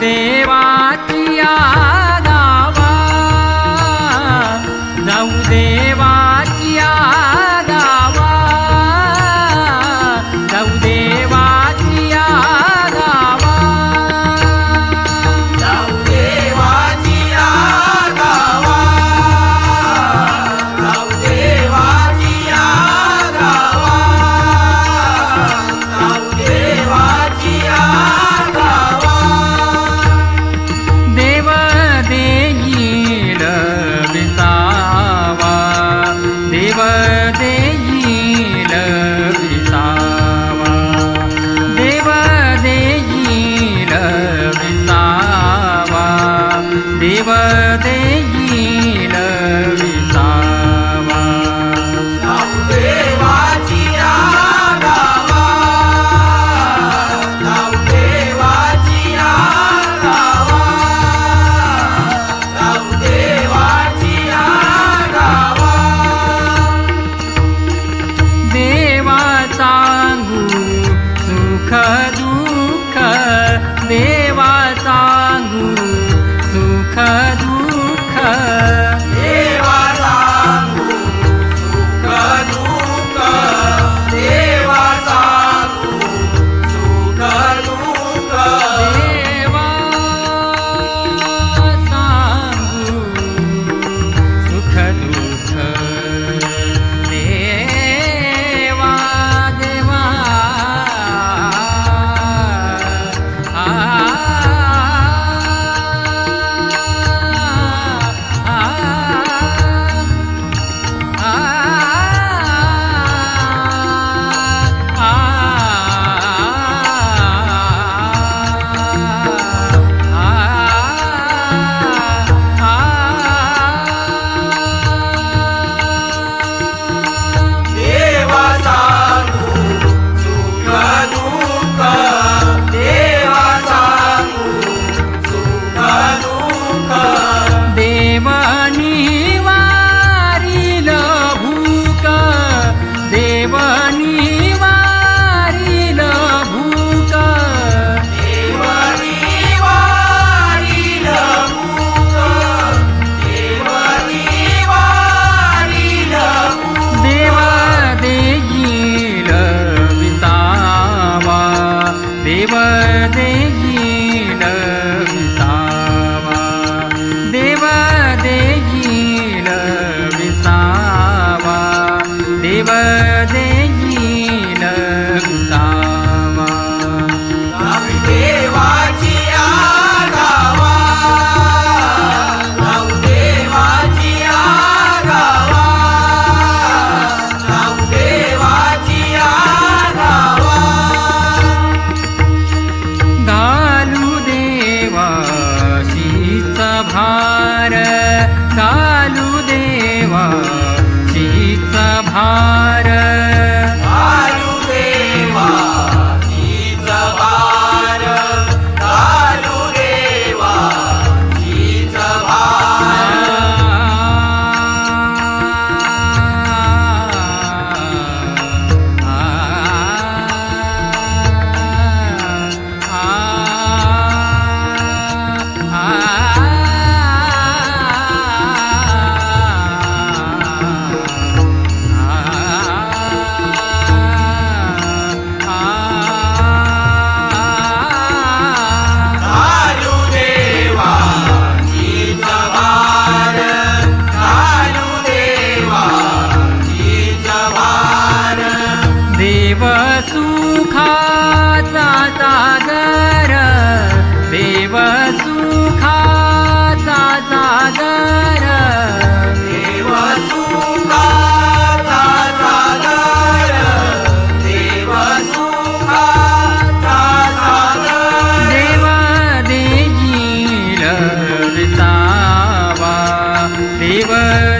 देवाची भाव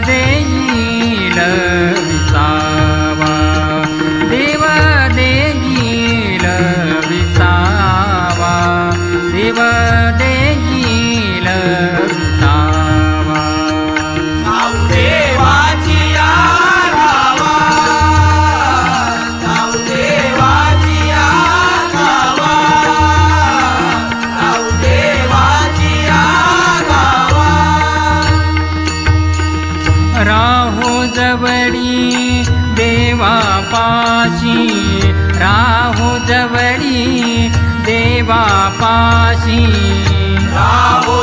देव शिवापाशी राहो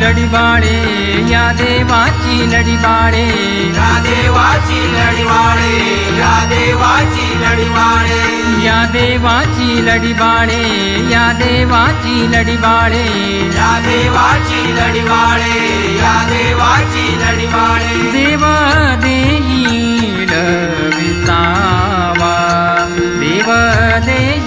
लढिबाळे या देवाची लढिबाळे या देवाची लढिबाळे या देवाची लढिबाळे या देवाची लढिबाळे या देवाची लढिबाळे या देवाची लढिबाळे या देवाची लढिबाळे देव देई विसावा देव देई